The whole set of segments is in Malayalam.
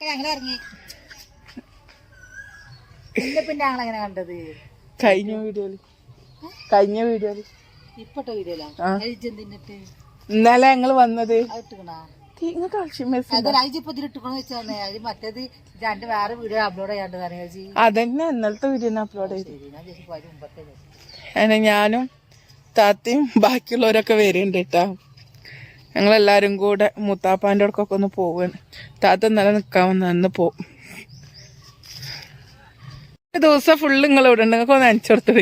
ഞങ്ങൾ ഇറങ്ങി എന്റെ പിന്നെ ഞങ്ങൾ എങ്ങനെ കണ്ടത്? കഴിഞ്ഞ വീഡിയോയിൽ കഴിഞ്ഞ വീഡിയോയിൽ ഇപ്പത്തെ വീഡിയോയിലാ ആ. ഇന്നലെ ഞങ്ങൾ വന്നത് അതന്നെ ഇന്നലത്തെ വീഡിയോ അപ്ലോഡ് ചെയ്തു. ഞാനും താത്തയും ബാക്കിയുള്ളവരൊക്കെ വരുന്നുണ്ട് കേട്ടോ ഞങ്ങളെല്ലാരും കൂടെ മുത്താപ്പാന്റെ അടുക്കൊക്കെ ഒന്ന് പോവാണ്. താത്ത നില നിൽക്കാൻ അന്ന് പോവും. ദിവസം ഫുള്ള് നിങ്ങൾ ഇവിടെ ഉണ്ട്. നിങ്ങൾക്ക് ഒന്ന് നനച്ചെടുത്ത്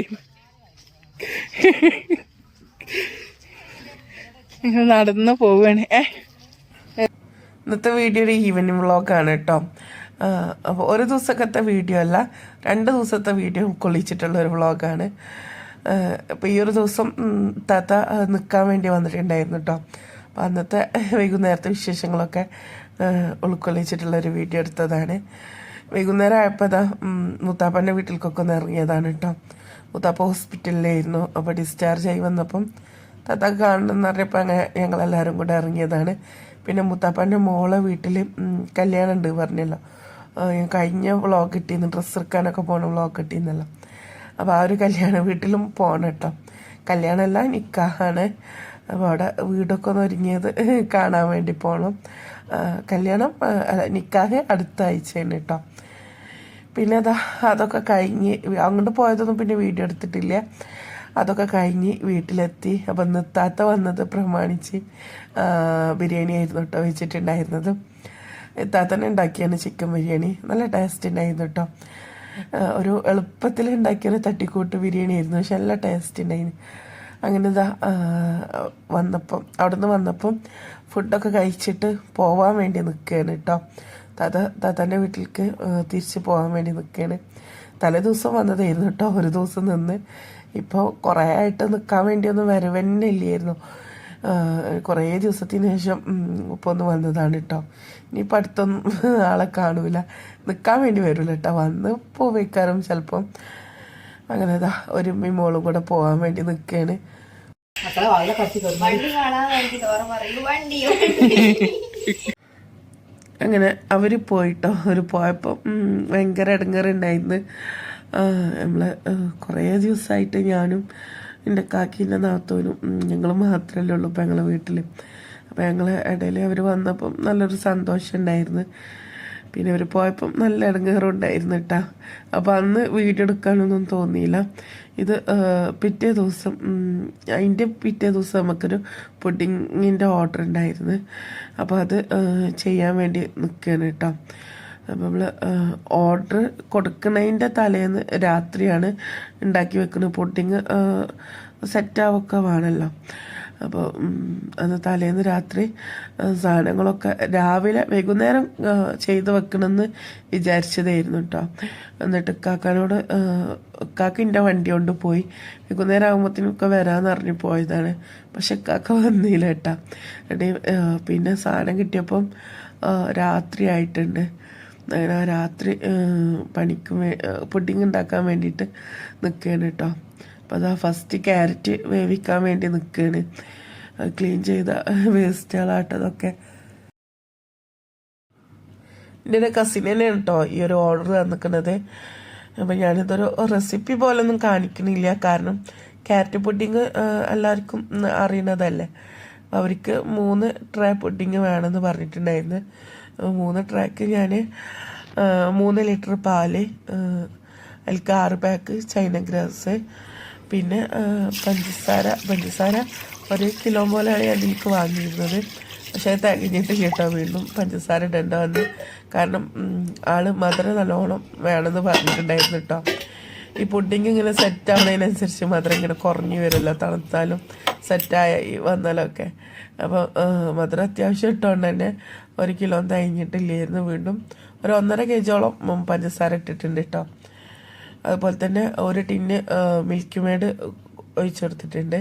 നിങ്ങൾ നടന്ന് പോവാണ്. ഏ? ഇന്നത്തെ വീഡിയോ ഒരു ഈവനിങ് വ്ളോഗാണ് കേട്ടോ. അപ്പോൾ ഒരു ദിവസക്കത്തെ വീഡിയോ അല്ല രണ്ട് ദിവസത്തെ വീഡിയോ ഉൾക്കൊള്ളിച്ചിട്ടുള്ള ഒരു വ്ളോഗാണ് അപ്പോൾ ഈ ഒരു ദിവസം താത്ത നിൽക്കാൻ വേണ്ടി വന്നിട്ടുണ്ടായിരുന്നു കേട്ടോ. അപ്പോൾ അന്നത്തെ വൈകുന്നേരത്തെ വിശേഷങ്ങളൊക്കെ ഉൾക്കൊള്ളിച്ചിട്ടുള്ളൊരു വീഡിയോ എടുത്തതാണ്. വൈകുന്നേരം ആയപ്പോൾ അതാ മുത്താപ്പന്റെ വീട്ടിലേക്കൊക്കെ ഒന്ന് ഇറങ്ങിയതാണ് കേട്ടോ മുത്താപ്പ ഹോസ്പിറ്റലിലായിരുന്നു. അപ്പോൾ ഡിസ്ചാർജ് ആയി വന്നപ്പം താത്ത കാണണമെന്ന് പറഞ്ഞപ്പോൾ അങ്ങനെ ഞങ്ങളെല്ലാവരും കൂടെ ഇറങ്ങിയതാണ്. പിന്നെ മുത്താപ്പന്റെ മോളെ വീട്ടിൽ കല്യാണം ഉണ്ട് പറഞ്ഞല്ലോ. കഴിഞ്ഞ വ്ളോഗ് കിട്ടിയിരുന്നു ഡ്രസ്സ് എടുക്കാനൊക്കെ പോകണ വ്ളോഗ് കിട്ടിയിരുന്നല്ലോ അപ്പോൾ ആ ഒരു കല്യാണ വീട്ടിലും പോകണം കേട്ടോ കല്യാണമല്ല നിക്കാഹാണ്. അപ്പോൾ അവിടെ വീടൊക്കെ ഒന്ന് ഒരുങ്ങിയത് കാണാൻ വേണ്ടി പോകണം കല്യാണം അല്ല നിക്കാഹ് അടുത്ത ആഴ്ചയാണ് കേട്ടോ പിന്നെ അതാ അതൊക്കെ കഴിഞ്ഞ് അങ്ങോട്ട് പോയതൊന്നും പിന്നെ വീഡിയോ എടുത്തിട്ടില്ല. അതൊക്കെ കഴിഞ്ഞ് വീട്ടിലെത്തി. അപ്പം നിർത്താത്ത വന്നത് പ്രമാണിച്ച് ബിരിയാണി ആയിരുന്നു കേട്ടോ വെച്ചിട്ടുണ്ടായിരുന്നത്. ഇത്താത്തന്നെ ഉണ്ടാക്കിയാണ് ചിക്കൻ ബിരിയാണി. നല്ല ടേസ്റ്റ് ഉണ്ടായിരുന്നു കേട്ടോ ഒരു എളുപ്പത്തിൽ ഉണ്ടാക്കിയൊരു തട്ടിക്കൂട്ട് ബിരിയാണി ആയിരുന്നു. പക്ഷെ നല്ല ടേസ്റ്റ് ഉണ്ടായിരുന്നു അങ്ങനെ ഇതാ വന്നപ്പം അവിടുന്ന് വന്നപ്പം ഫുഡൊക്കെ കഴിച്ചിട്ട് പോവാൻ വേണ്ടി നിൽക്കുകയാണ് കേട്ടോ താത്ത താത്താന്റെ വീട്ടിലേക്ക് തിരിച്ച് പോകാൻ വേണ്ടി നിൽക്കുകയാണ് തലേ ദിവസം വന്നതായിരുന്നു കേട്ടോ ഒരു ദിവസം നിന്ന്. ഇപ്പോൾ കുറേ ആയിട്ട് നിൽക്കാൻ വേണ്ടിയൊന്നും വരവന്നെ ഇല്ലായിരുന്നു. കുറേ ദിവസത്തിന് ശേഷം ഇപ്പോൾ ഒന്ന് വന്നതാണ് കേട്ടോ ഇനിയിപ്പോൾ അടുത്തൊന്നും ആളെ കാണൂല. നിൽക്കാൻ വേണ്ടി വരില്ല കേട്ടോ വന്ന് പോവേക്കാരും ചിലപ്പം. അങ്ങനെ ഇതാ ഒരു മോളും കൂടെ പോകാൻ വേണ്ടി നിൽക്കുകയാണ് കത്തി അങ്ങനെ അവർ പോയിട്ടോ. അവർ പോയപ്പോൾ ഭയങ്കര ഇടങ്ങറുണ്ടായിരുന്നു നമ്മൾ കുറേ ദിവസമായിട്ട് ഞാനും എന്റെ കാക്കീന്റെ നാത്തോനും ഞങ്ങൾ മാത്രമല്ലേ ഉള്ളൂ ഇപ്പം ഞങ്ങളെ വീട്ടിൽ അപ്പോൾ ഞങ്ങളെ ഇടയിൽ അവർ വന്നപ്പം നല്ലൊരു സന്തോഷം ഉണ്ടായിരുന്നു. പിന്നെ അവർ പോയപ്പം നല്ല ഇടങ്ങേറുണ്ടായിരുന്നു കേട്ടോ അപ്പോൾ അന്ന് വീഡിയോ എടുക്കാനൊന്നും തോന്നിയില്ല. ഇത് പിറ്റേ ദിവസം അതിന്റെ പിറ്റേ ദിവസം നമുക്കൊരു പുഡിങ്ങിന്റെ ഓർഡർ ഉണ്ടായിരുന്നു അപ്പോൾ അത് ചെയ്യാൻ വേണ്ടി നിൽക്കുകയാണ് കേട്ടോ അപ്പോൾ നമ്മൾ ഓർഡർ കൊടുക്കുന്നതിന്റെ തലേന്ന് രാത്രിയാണ് ഉണ്ടാക്കി വെക്കുന്നത് പുഡിങ് സെറ്റാവൊക്കെ വേണമല്ലോ അപ്പോൾ അന്ന് തലേന്ന് രാത്രി സാധനങ്ങളൊക്കെ രാവിലെ വൈകുന്നേരം ചെയ്ത് വെക്കണമെന്ന് വിചാരിച്ചതായിരുന്നു കേട്ടോ എന്നിട്ട് കാക്കാനോട് എന്റെ വണ്ടി കൊണ്ട് പോയി. വൈകുന്നേരം ആകുമ്പോഴത്തേനൊക്കെ വരാമെന്ന് അറിഞ്ഞു പോയതാണ്. പക്ഷെ കാക്ക വന്നില്ല കേട്ടോ പിന്നെ സാധനം കിട്ടിയപ്പം രാത്രി ആയിട്ടുണ്ട്. അങ്ങനെ രാത്രി പണിക്ക് പുഡിങ് ഉണ്ടാക്കാൻ വേണ്ടിയിട്ട് നിൽക്കുകയാണ് കേട്ടോ അപ്പോൾ അതാ ഫസ്റ്റ് ക്യാരറ്റ് വേവിക്കാൻ വേണ്ടി നിൽക്കുകയാണ് ക്ലീൻ ചെയ്ത വേസ്റ്റുകളാട്ടതൊക്കെ എന്റെ കസിൻ തന്നെയാണ് കേട്ടോ ഈ ഒരു ഓർഡർ തന്നിക്കുന്നത് അപ്പം ഞാനിതൊരു റെസിപ്പി പോലൊന്നും കാണിക്കണില്ല. കാരണം ക്യാരറ്റ് പുഡിങ് എല്ലാവർക്കും അറിയണതല്ലേ. അവർക്ക് മൂന്ന് ട്രേ പുഡിങ് വേണമെന്ന് പറഞ്ഞിട്ടുണ്ടായിരുന്നു. മൂന്ന് ട്രാക്ക് ഞാൻ മൂന്ന് ലിറ്റർ പാൽ അതിൽക്ക് ആറ് പാക്ക് ചൈന ഗ്രാസ് പിന്നെ പഞ്ചസാര പഞ്ചസാര ഒരു കിലോ പോലെയാണ് ഞാൻ ഇതിലേക്ക് വാങ്ങിയിരുന്നത്. പക്ഷേ അത് തികഞ്ഞിട്ട് കേട്ടോ വീണ്ടും പഞ്ചസാര ഇടേണ്ട വന്ന്. കാരണം ആൾ മധുരം നല്ലോണം വേണമെന്ന് പറഞ്ഞിട്ടുണ്ടായിരുന്നു കേട്ടോ. ഈ പുഡിങ് ഇങ്ങനെ സെറ്റ് ആവുന്നതിനനുസരിച്ച് മധുരം ഇങ്ങനെ കുറഞ്ഞു വരുമല്ലോ തണുത്താലും സെറ്റായി വന്നാലൊക്കെ. അപ്പോൾ മധുരം അത്യാവശ്യം ഇട്ടുകൊണ്ട് തന്നെ ഒരു കിലോ തയ്ഞ്ഞിട്ടില്ലായിരുന്നു വീണ്ടും ഒരു ഒന്നര കെ ജിയോളം പഞ്ചസാര ഇട്ടിട്ടുണ്ട് കേട്ടോ. അതുപോലെ തന്നെ ഒരു ടിന്ന് മിൽക്ക് മെയ്ഡ് ഒഴിച്ചെടുത്തിട്ടുണ്ട്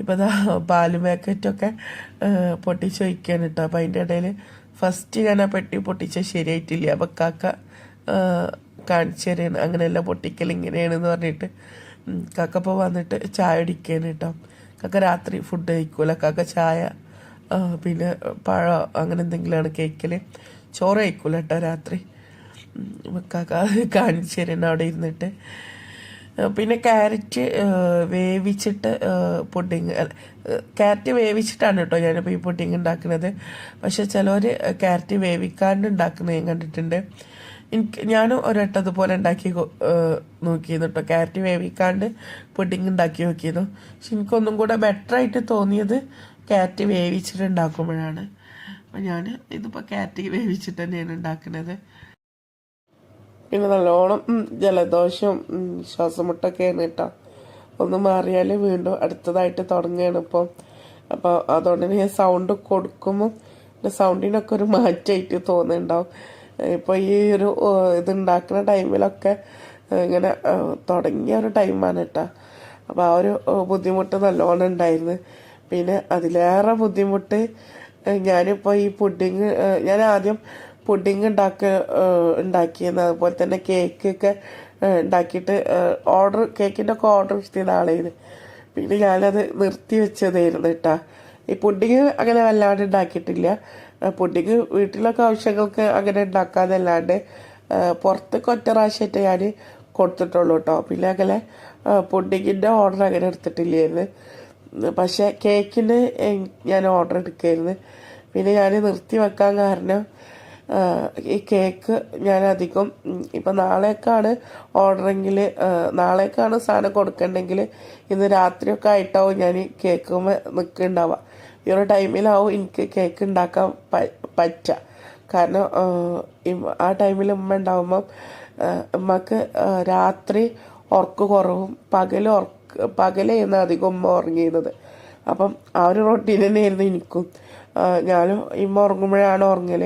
ഇപ്പം അതാ പാൽ പാക്കറ്റൊക്കെ പൊട്ടിച്ച് ഒഴിക്കാൻ കേട്ടോ അപ്പം അതിന്റെ ഇടയിൽ ഫസ്റ്റ് ഞാൻ ആ പെട്ടി പൊട്ടിച്ച ശരിയായിട്ടില്ല. അപ്പം കാക്ക കാണിച്ചു തരാണ്. അങ്ങനെയല്ല പൊട്ടിക്കൽ ഇങ്ങനെയാണെന്ന് പറഞ്ഞിട്ട് കാക്ക ഇപ്പോൾ വന്നിട്ട് ചായ അടിക്കാൻ കേട്ടോ കാക്ക രാത്രി ഫുഡ് കഴിക്കൂല. കാക്ക ചായ പിന്നെ പഴം അങ്ങനെ എന്തെങ്കിലുമാണ് കേക്കിൽ ചോറ് കഴിക്കൂല കേട്ടോ രാത്രി. കാണിച്ചു തരുന്ന അവിടെ ഇരുന്നിട്ട്. പിന്നെ ക്യാരറ്റ് വേവിച്ചിട്ട് പുഡിങ്. ക്യാരറ്റ് വേവിച്ചിട്ടാണ് കേട്ടോ ഞാനിപ്പോൾ ഈ പുഡിങ് ഉണ്ടാക്കുന്നത്. പക്ഷെ ചിലവർ ക്യാരറ്റ് വേവിക്കാണ്ട് ഉണ്ടാക്കുന്നത് ഞാൻ കണ്ടിട്ടുണ്ട്. എനിക്ക് ഞാനും ഒരട്ടം അതുപോലെ ഉണ്ടാക്കി നോക്കിയിരുന്നു കേട്ടോ. ക്യാരറ്റ് വേവിക്കാണ്ട് പുഡിങ് ഉണ്ടാക്കി നോക്കിയിരുന്നു. പക്ഷെ എനിക്കൊന്നും കൂടെ ബെറ്റർ ആയിട്ട് തോന്നിയത് ക്യാരറ്റ് വേവിച്ചിട്ട് ഉണ്ടാക്കുമ്പോഴാണ്. അപ്പം ഞാൻ ഇതിപ്പോൾ ക്യാരറ്റ് വേവിച്ചിട്ട് തന്നെയാണ് ഉണ്ടാക്കുന്നത്. പിന്നെ നല്ലോണം ജലദോഷവും ജലദോഷം മുട്ടൊക്കെ ആണ് കേട്ടോ. ഒന്ന് മാറിയാൽ വീണ്ടും അടുത്തതായിട്ട് തുടങ്ങുകയാണ് ഇപ്പം. അപ്പോൾ അതുകൊണ്ട് ഞാൻ സൗണ്ട് കൊടുക്കുമ്പോൾ സൗണ്ടിനൊക്കെ ഒരു മാറ്റമായിട്ട് തോന്നുന്നുണ്ടാവും. ഇപ്പോൾ ഈ ഒരു ഇതുണ്ടാക്കുന്ന ടൈമിലൊക്കെ ഇങ്ങനെ തുടങ്ങിയ ഒരു ടൈമാണ് കേട്ടോ. അപ്പോൾ ആ ഒരു ബുദ്ധിമുട്ട് നല്ലോണം ഉണ്ടായിരുന്നു. പിന്നെ അതിലേറെ ബുദ്ധിമുട്ട് ഞാനിപ്പോൾ ഈ പുഡിങ് ഞാൻ ആദ്യം പുഡിങ് ഉണ്ടാക്ക ഉണ്ടാക്കിയെന്ന് അതുപോലെ തന്നെ കേക്കൊക്കെ ഉണ്ടാക്കിയിട്ട് ഓർഡർ കേക്കിന്റെ ഒക്കെ ഓർഡർ കിട്ടിയത് ആളായിരുന്നു. പിന്നെ ഞാനത് നിർത്തി വെച്ചതായിരുന്നു കേട്ടാ. ഈ പുഡിങ് അങ്ങനെ വല്ലാണ്ട് ഉണ്ടാക്കിയിട്ടില്ല. പുഡിങ് വീട്ടിലൊക്കെ ആവശ്യങ്ങൾക്ക് അങ്ങനെ ഉണ്ടാക്കാന്നല്ലാണ്ട് ഏഹ്, പുറത്തൊക്കെ ഒറ്റ പ്രാവശ്യമായിട്ട് ഞാൻ കൊടുത്തിട്ടുള്ളൂ കേട്ടോ. പിന്നെ അങ്ങനെ പുഡിങ്ങിന്റെ ഓർഡർ അങ്ങനെ എടുത്തിട്ടില്ലായിരുന്നു. പക്ഷെ കേക്കിന് ഞാൻ ഓർഡർ എടുക്കായിരുന്നു. പിന്നെ ഞാൻ നിർത്തി വെക്കാൻ കാരണം ഈ കേക്ക് ഞാൻ അധികം ഇപ്പം നാളേക്കാണ് ഓർഡറെങ്കിൽ നാളേക്കാണ് സാധനം കൊടുക്കണ്ടെങ്കിൽ ഇന്ന് രാത്രിയൊക്കെ ആയിട്ടാവും ഞാൻ ഈ കേക്ക് നിൽക്കുന്നുണ്ടാവുക ഈ ഒരു ടൈമിലാവും എനിക്ക് കേക്ക് ഉണ്ടാക്കാൻ പറ്റുക കാരണം ആ, ടൈമിൽ ഉമ്മ ഉണ്ടാവുമ്പം ഉമ്മക്ക് രാത്രി ഉറക്ക് കുറവും പകൽ ഉറക്ക് പകലായിരുന്നു അധികം ഉമ്മ ഉറങ്ങിയിരുന്നത്. അപ്പം ആ ഒരു റൊട്ടീൻ തന്നെയായിരുന്നു എനിക്കും ഞാനും ഇമ്മ ഉറങ്ങുമ്പോഴാണ് ഉറങ്ങൽ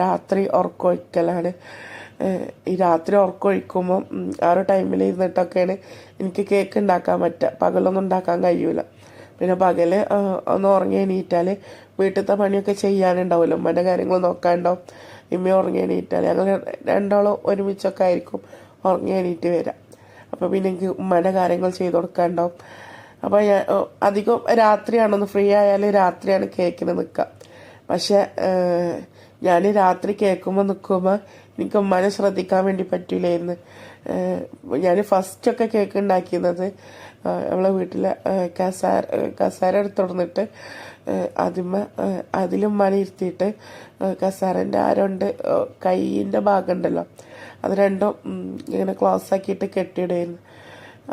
രാത്രി ഉറക്കമൊഴിക്കലാണ് ഏഹ് ഈ രാത്രി ഉറക്കമൊഴിക്കുമ്പം ഉം, ആ ഒരു ടൈമിൽ ഇരുന്നിട്ടൊക്കെയാണ് എനിക്ക് കേക്ക് ഉണ്ടാക്കാൻ പറ്റുക പകലൊന്നും ഉണ്ടാക്കാൻ കഴിയൂല. പിന്നെ പകൽ ഒന്ന് ഉറങ്ങി എണീറ്റാൽ വീട്ടിലത്തെ പണിയൊക്കെ ചെയ്യാനുണ്ടാവുമല്ലോ ഉമ്മന്റെ കാര്യങ്ങൾ നോക്കാനുണ്ടാവും ഇമ്മ ഉറങ്ങി എണീറ്റാൽ ഞങ്ങൾ രണ്ടാളും ഒരുമിച്ചൊക്കെ ആയിരിക്കും ഉറങ്ങി എണീറ്റ് വരാം. അപ്പോൾ പിന്നെ എനിക്ക് ഉമ്മയുടെ കാര്യങ്ങൾ ചെയ്ത് കൊടുക്കാനുണ്ടാവും അപ്പോൾ ഞാൻ അധികം രാത്രിയാണൊന്ന് ഫ്രീ ആയാൽ രാത്രിയാണ് കേക്കിന് നിൽക്കുക പക്ഷെ ഞാൻ രാത്രി കേൾക്കുമ്പോൾ നിൽക്കുമ്പോൾ എനിക്ക് ഉമ്മാനെ ശ്രദ്ധിക്കാൻ വേണ്ടി പറ്റൂലായിരുന്നു. ഞാൻ ഫസ്റ്റൊക്കെ കേക്ക് ഉണ്ടാക്കിയിരുന്നത് നമ്മളെ വീട്ടിലെ കസാര കസാര എടുത്തുടന്നിട്ട് അതിമ അതിലും ഉമ്മാനെ ഇരുത്തിയിട്ട് കസാരന്റെ ആ രണ്ട് കൈയിന്റെ ഭാഗം ഉണ്ടല്ലോ അത് രണ്ടും ഇങ്ങനെ ക്ലോസ് ആക്കിയിട്ട് കെട്ടിയിടുമായിരുന്നു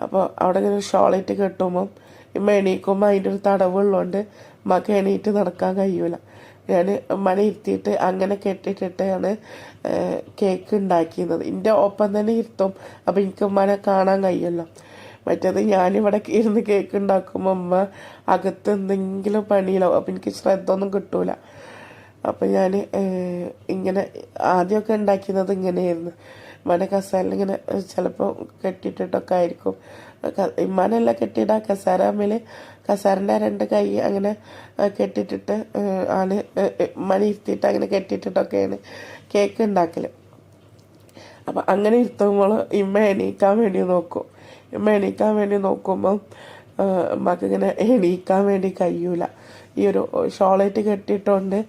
അപ്പോൾ അവിടെ ഇങ്ങനെ ഷോളിട്ട് കെട്ടുമ്പം ഇമ്മ എണീക്കുമ്പോൾ അതിന്റെ ഒരു തടവുള്ളതുകൊണ്ട് ഉമ്മക്ക് എണീറ്റ് നടക്കാൻ കഴിയൂല. ഞാൻ ഉമ്മനെ ഇരുത്തിയിട്ട് അങ്ങനെ കെട്ടിയിട്ടിട്ടാണ് കേക്ക് ഉണ്ടാക്കിയിരുന്നത്. എന്റെ ഒപ്പം തന്നെ ഇരുത്തും. അപ്പോൾ എനിക്ക് ഉമ്മനെ കാണാൻ കഴിയുമല്ലോ മറ്റേത് ഞാനിവിടെ ഇരുന്ന് കേക്ക് ഉണ്ടാക്കുമ്പോൾ ഉമ്മ അകത്ത് എന്തെങ്കിലും പണിയിലാവും. അപ്പം എനിക്ക് ശ്രദ്ധ ഒന്നും കിട്ടൂല. അപ്പം ഞാൻ ഇങ്ങനെ ആദ്യമൊക്കെ ഉണ്ടാക്കിയിരുന്നത് ഇങ്ങനെയായിരുന്നു. ഇമ്മാനെ കസാരയിൽ ഇങ്ങനെ ചിലപ്പോൾ കെട്ടിയിട്ടിട്ടൊക്കെ ആയിരിക്കും. മനല്ല കെട്ടിയിട്ട് ആ കെട്ടിയിട കസാരമ്മയിൽ കസാരന്റെ രണ്ട് കൈ അങ്ങനെ കെട്ടിയിട്ടിട്ട് ആണ് മണി ഇരുത്തിയിട്ട് അങ്ങനെ കെട്ടിയിട്ടിട്ടൊക്കെയാണ് കേക്ക് ഉണ്ടാക്കൽ അപ്പം അങ്ങനെ ഇരുത്തുമ്പോൾ ഇമ്മ എണീക്കാൻ വേണ്ടി നോക്കും. ഇമ്മ എണീക്കാൻ വേണ്ടി നോക്കുമ്പം മകങ്ങനെ എണീക്കാൻ വേണ്ടി കഴിയൂല. ഈ ഒരു ഷോളേറ്റ് കെട്ടിയിട്ടുണ്ട്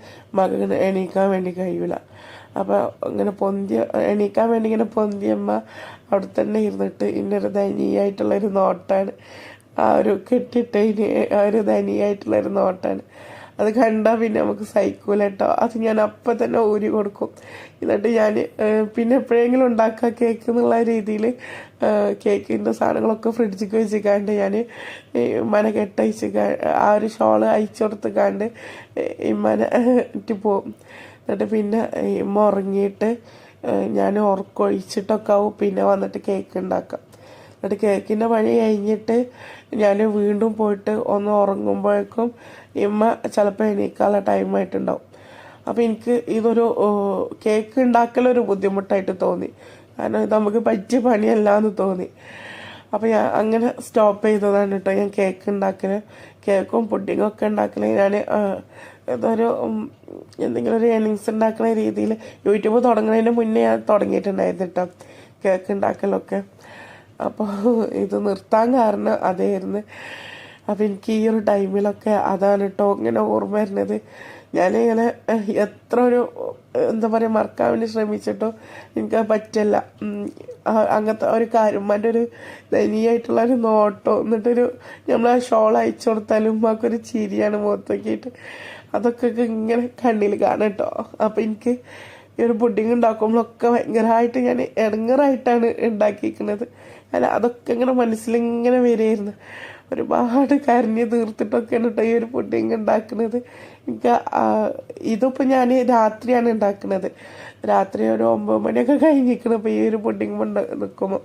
മകങ്ങനെ എണീക്കാൻ വേണ്ടി കഴിയൂല. അപ്പോൾ ഇങ്ങനെ പൊന്തിയ എണീക്കാൻ വേണ്ടി ഇങ്ങനെ പൊന്തിയമ്മ അവിടെ തന്നെ ഇരുന്നിട്ട് ഇന്നൊരു ദയനീയമായിട്ടുള്ളൊരു നോട്ടാണ്. ആ ഒരു കെട്ടിട്ട് ഇനി ആ ഒരു ദയനീയമായിട്ടുള്ളൊരു നോട്ടാണ്. അത് കണ്ടാൽ പിന്നെ നമുക്ക് സഹിക്കൂല കേട്ടോ. അത് ഞാൻ അപ്പം തന്നെ ഊരി കൊടുക്കും. എന്നിട്ട് ഞാൻ പിന്നെ എപ്പോഴെങ്കിലും ഉണ്ടാക്കുക കേക്ക് എന്നുള്ള രീതിയിൽ കേക്കിന്റെ സാധനങ്ങളൊക്കെ ഫ്രിഡ്ജിക്ക് വെച്ചിക്കാണ്ട് ഞാൻ മന കെട്ടയച്ച് ആ ഒരു ഷോൾ അയച്ചു ഈ മന ഇട്ട് പോവും. എന്നിട്ട് പിന്നെ ഇമ്മ ഉറങ്ങിയിട്ട് ഞാൻ ഉറക്കൊഴിച്ചിട്ടൊക്കെ ആവും. പിന്നെ വന്നിട്ട് കേക്ക് ഉണ്ടാക്കാം. എന്നിട്ട് കേക്കിന്റെ പണി കഴിഞ്ഞിട്ട് ഞാൻ വീണ്ടും പോയിട്ട് ഒന്ന് ഉറങ്ങുമ്പോഴേക്കും ഇമ്മ ചിലപ്പോൾ എണീക്കാനുള്ള ടൈമായിട്ടുണ്ടാവും അപ്പോൾ എനിക്ക് ഇതൊരു കേക്ക് ഉണ്ടാക്കലൊരു ബുദ്ധിമുട്ടായിട്ട് തോന്നി. കാരണം ഇത് നമുക്ക് പറ്റിയ പണിയല്ല എന്ന് തോന്നി. അപ്പോൾ ഞാൻ അങ്ങനെ സ്റ്റോപ്പ് ചെയ്തതാണ് കേട്ടോ ഞാൻ കേക്ക് ഉണ്ടാക്കൽ കേക്കും പുഡിങ്ങും ഒക്കെ ഉണ്ടാക്കൽ ഞാൻ ഉം, എന്തെങ്കിലും ഒരു ഏണിങ്സ് ഉണ്ടാക്കുന്ന രീതിയിൽ യൂട്യൂബ് തുടങ്ങുന്നതിന് മുന്നേ ഞാൻ തുടങ്ങിയിട്ടുണ്ടായിരുന്നു കേട്ടോ കേക്ക് ഉണ്ടാക്കലൊക്കെ. അപ്പോൾ ഇത് നിർത്താൻ കാരണം അതായിരുന്നു. അപ്പം എനിക്ക് ഈ ഒരു ടൈമിലൊക്കെ അതാണ് കേട്ടോ ഇങ്ങനെ ഓർമ്മ വരുന്നത്. ഞാനിങ്ങനെ എത്ര ഒരു എന്താ പറയുക മറക്കാൻ വേണ്ടി ശ്രമിച്ചിട്ടോ എനിക്ക് പറ്റില്ല. അങ്ങനത്തെ ഒരു കാര്യം ഉമ്മാന്റെ ഒരു ദയനീയമായിട്ടുള്ള ഒരു നോട്ടോ എന്നിട്ടൊരു നമ്മൾ ഷോൾ അയച്ചു കൊടുത്താലും ഉമ്മാക്കൊരു ചിരിയാണ് മുഖത്തൊക്കെയിട്ട് അതൊക്കെ ഇങ്ങനെ കണ്ണിൽ കാണാം കേട്ടോ അപ്പം എനിക്ക് ഈ ഒരു പുഡിങ് ഉണ്ടാക്കുമ്പോഴൊക്കെ ഭയങ്കരമായിട്ട് ഞാൻ ഇടങ്ങറായിട്ടാണ് ഉണ്ടാക്കിയിരിക്കുന്നത് അല്ല അതൊക്കെ ഇങ്ങനെ മനസ്സിലിങ്ങനെ വരികയായിരുന്നു. ഒരുപാട് കരഞ്ഞ് തീർത്തിട്ടൊക്കെയാണ് കേട്ടോ ഈ ഒരു പുഡിങ് ഉണ്ടാക്കുന്നത്. എനിക്ക് ഇതിപ്പോൾ ഞാൻ രാത്രിയാണ് ഉണ്ടാക്കുന്നത്. രാത്രി ഒരു ഒമ്പത് മണിയൊക്കെ കഴിഞ്ഞിരിക്കണം അപ്പോൾ ഈ ഒരു പുഡിങ് നിൽക്കുമ്പോൾ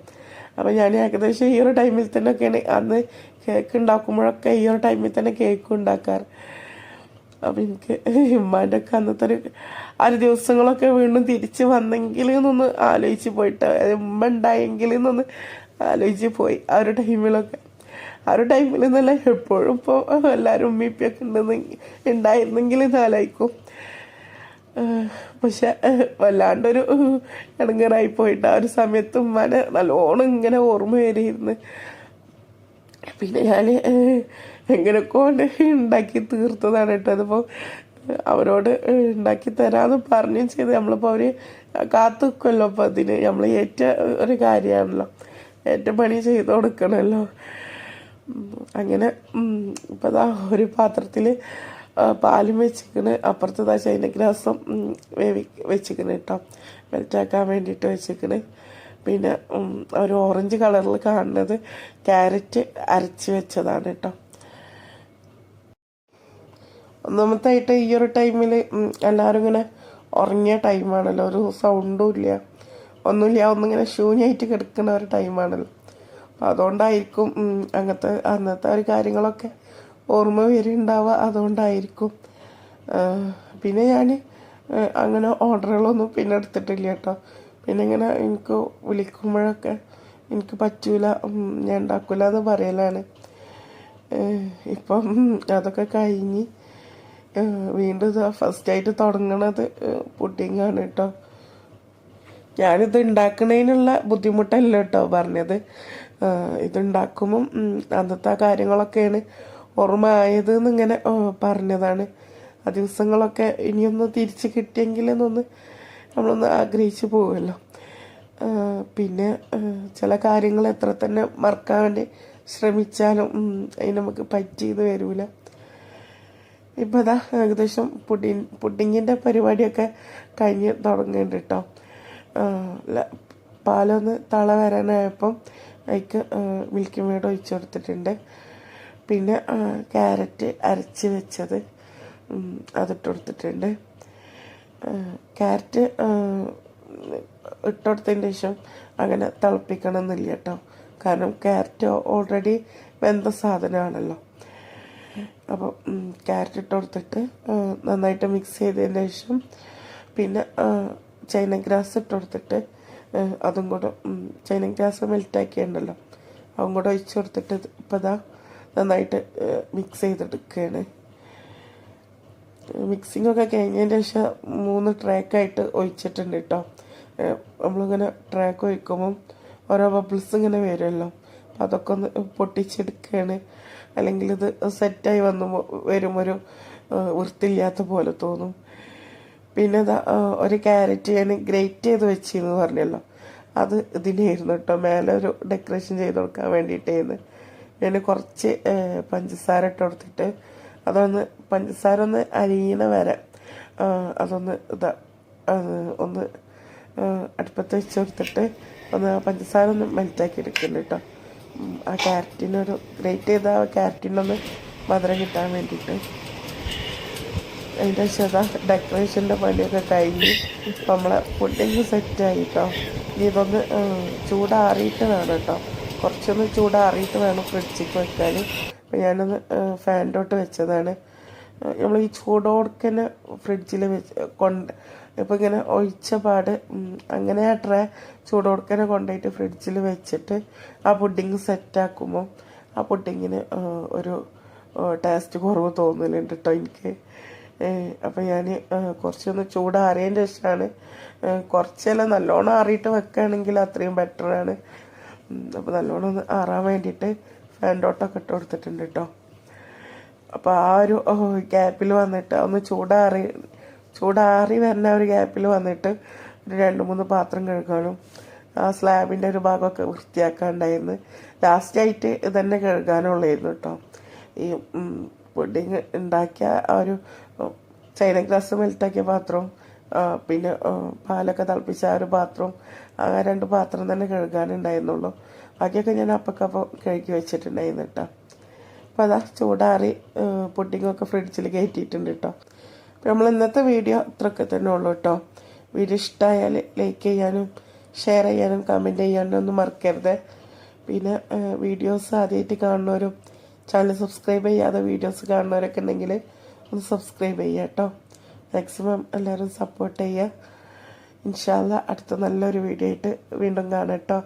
അപ്പോൾ ഞാൻ ഏകദേശം ഈ ഒരു ടൈമിൽ തന്നെയൊക്കെയാണ് അന്ന് കേക്ക് ഉണ്ടാക്കുമ്പോഴൊക്കെ ഈ ഒരു ടൈമിൽ തന്നെ കേക്ക് ഉണ്ടാക്കാറ്. അപ്പം എനിക്ക് ഉമ്മാന്റെ ഒക്കെ അന്നത്തെ ഒരു അര ദിവസങ്ങളൊക്കെ വീണ്ടും തിരിച്ച് വന്നെങ്കിൽ എന്നൊന്ന് ആലോചിച്ച് പോയിട്ട് ഉമ്മ ഉണ്ടായെങ്കിൽ എന്നൊന്ന് ആലോചിച്ച് പോയി ആ ഒരു ടൈമിലൊക്കെ. ആ ഒരു ടൈമിൽ എന്നല്ല എപ്പോഴും ഇപ്പോൾ എല്ലാവരും ഉമ്മിപ്പിയൊക്കെ ഉണ്ടെന്നെങ്കിൽ ഉണ്ടായിരുന്നെങ്കിൽ എന്ന് ആലോചിക്കും. ഏഹ് പക്ഷെ വല്ലാണ്ടൊരു ഇടങ്ങറായി പോയിട്ട് ആ ഒരു സമയത്ത് ഉമ്മാനെ നല്ലോണം ഇങ്ങനെ ഓർമ്മ വരിയിരുന്നു പിന്നെ ഞാൻ എങ്ങനെയൊക്കെ ഉണ്ടാക്കി തീർത്തതാണ് കേട്ടോ. അതിപ്പോൾ അവരോട് ഉണ്ടാക്കി തരാമെന്ന് പറഞ്ഞും ചെയ്ത് നമ്മളിപ്പോൾ അവർ കാത്തു നിൽക്കുമല്ലോ അപ്പോൾ അതിന് നമ്മൾ ഏറ്റ ഒരു കാര്യമാണല്ലോ. ഏറ്റ പണി ചെയ്ത് കൊടുക്കണമല്ലോ അങ്ങനെ ഇപ്പം അതാ ഒരു പാത്രത്തിൽ പാലും വെച്ചിക്കണ് അപ്പുറത്ത് ദാ ചൈന ഗ്രാസം വേവി വെച്ചിക്കണ് കേട്ടോ. മെൽറ്റാക്കാൻ വേണ്ടിയിട്ട് വെച്ചിക്കണ് പിന്നെ ഒരു ഓറഞ്ച് കളറിൽ കാണുന്നത് ക്യാരറ്റ് അരച്ച് വെച്ചതാണ് കേട്ടോ. ഒന്നാമത്തായിട്ട് ഈ ഒരു ടൈമിൽ എല്ലാവരും ഇങ്ങനെ ഉറങ്ങിയ ടൈമാണല്ലോ ഒരു സൗണ്ടും ഇല്ല. ഒന്നുമില്ല ഒന്നിങ്ങനെ ശൂന്യമായിട്ട് കിടക്കുന്ന ഒരു ടൈമാണല്ലോ അപ്പം അതുകൊണ്ടായിരിക്കും അങ്ങനത്തെ അന്നത്തെ ഒരു കാര്യങ്ങളൊക്കെ ഓർമ്മ വരുന്നുണ്ടാവുക അതുകൊണ്ടായിരിക്കും. പിന്നെ ഞാൻ അങ്ങനെ ഓർഡറുകളൊന്നും പിന്നെ എടുത്തിട്ടില്ല കേട്ടോ. പിന്നെ ഇങ്ങനെ എനിക്ക് വിളിക്കുമ്പോഴൊക്കെ എനിക്ക് പറ്റൂല ഞാൻ ഉണ്ടാക്കില്ല എന്ന് പറയലാണ്. ഇപ്പം അതൊക്കെ കഴിഞ്ഞ് വീണ്ടും ഫസ്റ്റ് ഫസ്റ്റായിട്ട് തുടങ്ങണത് പുഡിങ്ങാണ് കേട്ടോ ഞാനിത് ഉണ്ടാക്കണതിനുള്ള ബുദ്ധിമുട്ടല്ല കേട്ടോ പറഞ്ഞത്. ഇതുണ്ടാക്കുമ്പം അന്നത്തെ കാര്യങ്ങളൊക്കെയാണ് ഓർമ്മ ആയത് എന്നിങ്ങനെ പറഞ്ഞതാണ്. ആ ദിവസങ്ങളൊക്കെ ഇനിയൊന്ന് തിരിച്ച് കിട്ടിയെങ്കിൽ എന്നൊന്ന് നമ്മളൊന്ന് ആഗ്രഹിച്ചു പോകുമല്ലോ പിന്നെ ചില കാര്യങ്ങൾ എത്ര തന്നെ മറക്കാൻ വേണ്ടി ശ്രമിച്ചാലും അതിന് നമുക്ക് പറ്റിയത് വരൂല. ഇപ്പം അതാ ഏകദേശം പുഡിങ് പുഡിങ്ങിന്റെ പരിപാടിയൊക്കെ കഴിഞ്ഞ് തുടങ്ങുന്നുണ്ട് കേട്ടോ പാലൊന്ന് തള വരാനായപ്പം അതിക്ക് മിൽക്കി മേഡ് ഒഴിച്ചു കൊടുത്തിട്ടുണ്ട്. പിന്നെ ക്യാരറ്റ് അരച്ച് വെച്ചത് അതിട്ട് കൊടുത്തിട്ടുണ്ട്. ക്യാരറ്റ് ഇട്ടുകൊടുത്തതിന്റെ ശേഷം അങ്ങനെ തിളപ്പിക്കണം എന്നില്ല കേട്ടോ കാരണം ക്യാരറ്റ് ഓൾറെഡി വെന്ത സാധനമാണല്ലോ. അപ്പോൾ ക്യാരറ്റ് ഇട്ട് കൊടുത്തിട്ട് നന്നായിട്ട് മിക്സ് ചെയ്തതിന് ശേഷം പിന്നെ ചൈന ഗ്രാസ് ഇട്ട് കൊടുത്തിട്ട് അതും കൂടെ ചൈന ഗ്രാസ് മെൽറ്റാക്കിയുണ്ടല്ലോ അതും കൂടെ ഒഴിച്ച് കൊടുത്തിട്ട് ഇപ്പോൾ ഇതാ നന്നായിട്ട് മിക്സ് ചെയ്തെടുക്കുകയാണ്. മിക്സിംഗ് ഒക്കെ കഴിഞ്ഞതിന് ശേഷം മൂന്ന് ട്രാക്കായിട്ട് ഒഴിച്ചിട്ടുണ്ട് കേട്ടോ നമ്മളിങ്ങനെ ട്രാക്ക് ഒഴിക്കുമ്പം ഓരോ ബബിൾസ് ഇങ്ങനെ വരുമല്ലോ. അപ്പം അതൊക്കെ ഒന്ന് പൊട്ടിച്ചെടുക്കുകയാണ്. അല്ലെങ്കിൽ ഇത് സെറ്റായി വന്നു വരും ഒരു ഏഹ് വൃത്തിയില്ലാത്ത പോലെ തോന്നും. പിന്നെ ഒരു ക്യാരറ്റ് ഞാൻ ഗ്രേറ്റ് ചെയ്ത് വെച്ചിന്ന് പറഞ്ഞല്ലോ. അത് ഇതിനായിരുന്നു കേട്ടോ മേലെ ഒരു ഡെക്കറേഷൻ ചെയ്ത് കൊടുക്കാൻ വേണ്ടിയിട്ടായിരുന്നു ഞാൻ കുറച്ച് പഞ്ചസാര ഇട്ട് കൊടുത്തിട്ട് അതൊന്ന് പഞ്ചസാര ഒന്ന് അരിയണ വരെ അതൊന്ന് ഇതാ ഒന്ന് അടുപ്പത്ത് വെച്ച് കൊടുത്തിട്ട് ഒന്ന് പഞ്ചസാര ഒന്ന് മെൽറ്റാക്കി എടുക്കുന്നുണ്ട് കേട്ടോ ആ ക്യാരറ്റിനൊരു ഗ്രേറ്റ് ചെയ്ത ആ ക്യാരറ്റിനൊന്ന് മധുരം കിട്ടാൻ വേണ്ടിയിട്ട്. അതിന്റെ ശത ഡെക്കറേഷന്റെ പണിയൊക്കെ കഴിഞ്ഞ് നമ്മളെ ഫുഡിങ് സെറ്റായി കേട്ടോ ഇനി ഇതൊന്ന് ചൂടാറിയിട്ട് വേണം കേട്ടോ കുറച്ചൊന്ന് ചൂടാറിയിട്ട് വേണം ഫ്രിഡ്ജിക്ക് വെക്കാൻ അപ്പം ഞാനൊന്ന് ഫാനിലോട്ട് വെച്ചതാണ്. നമ്മൾ ഈ ചൂടോടക്കന്നെ ഫ്രിഡ്ജിൽ വെച്ച് കൊണ്ട് ഇപ്പം ഇങ്ങനെ ഒഴിച്ച പാട് അങ്ങനെ ആ ട്രേ ചൂട് കൊടുക്കനെ കൊണ്ടുപോയിട്ട് ഫ്രിഡ്ജിൽ വെച്ചിട്ട് ആ പുഡിങ് സെറ്റാക്കുമ്പോൾ ആ പുഡിങ്ങിന് ഒരു ടേസ്റ്റ് കുറവ് തോന്നലുണ്ട് കേട്ടോ എനിക്ക്. അപ്പം ഞാൻ കുറച്ചൊന്ന് ചൂടാറിയതിന്റെ ശേഷമാണ് കുറച്ചെല്ലാം നല്ലോണം ആറിയിട്ട് വെക്കുകയാണെങ്കിൽ അത്രയും ബെറ്ററാണ് അപ്പോൾ നല്ലോണം ഒന്ന് ആറാൻ വേണ്ടിയിട്ട് ഫാൻഡോട്ടൊക്കെ ഇട്ട് കൊടുത്തിട്ടുണ്ട് കേട്ടോ അപ്പോൾ ആ ഒരു ഗ്യാപ്പിൽ വന്നിട്ട് ഒന്ന് ചൂടാറി ചൂടാറി വരുന്ന ഒരു ഗ്യാപ്പിൽ വന്നിട്ട് ഒരു രണ്ട് മൂന്ന് പാത്രം കഴുകാനും ആ സ്ലാബിന്റെ ഒരു ഭാഗമൊക്കെ വൃത്തിയാക്കാണ്ടായിരുന്നു. ലാസ്റ്റായിട്ട് ഇതന്നെ കഴുകാനുള്ളായിരുന്നു കേട്ടോ. ഈ പുഡിങ് ഉണ്ടാക്കിയ ആ ഒരു ചൈന ഗ്ലാസ് മെൽറ്റാക്കിയ പാത്രവും പിന്നെ പാലൊക്കെ തിളപ്പിച്ച ആ ഒരു പാത്രവും ആ രണ്ട് പാത്രം തന്നെ കഴുകാനുണ്ടായിരുന്നുള്ളൂ. ബാക്കിയൊക്കെ ഞാൻ അപ്പക്കപ്പം കഴുകി വെച്ചിട്ടുണ്ടായിരുന്നു കേട്ടോ. അപ്പോൾ അതാ ചൂടാറി പുഡിങ്ങൊക്കെ ഫ്രിഡ്ജിൽ കയറ്റിയിട്ടുണ്ട് കേട്ടോ. അപ്പോൾ നമ്മൾ ഇന്നത്തെ വീഡിയോ അത്രയൊക്കെ തന്നെ ഉള്ളൂ കേട്ടോ. വീഡിയോ ഇഷ്ടമായാൽ ലൈക്ക് ചെയ്യാനും ഷെയർ ചെയ്യാനും കമന്റ് ചെയ്യാനും ഒന്നും മറക്കരുത്. പിന്നെ വീഡിയോസ് ആദ്യമായിട്ട് കാണുന്നവരും ചാനൽ സബ്സ്ക്രൈബ് ചെയ്യാതെ വീഡിയോസ് കാണുന്നവരൊക്കെ ഉണ്ടെങ്കിൽ ഒന്ന് സബ്സ്ക്രൈബ് ചെയ്യുക കേട്ടോ. മാക്സിമം എല്ലാവരും സപ്പോർട്ട് ചെയ്യുക. ഇൻഷാല്ല അടുത്ത നല്ലൊരു വീഡിയോ ആയിട്ട് വീണ്ടും കാണാം കേട്ടോ.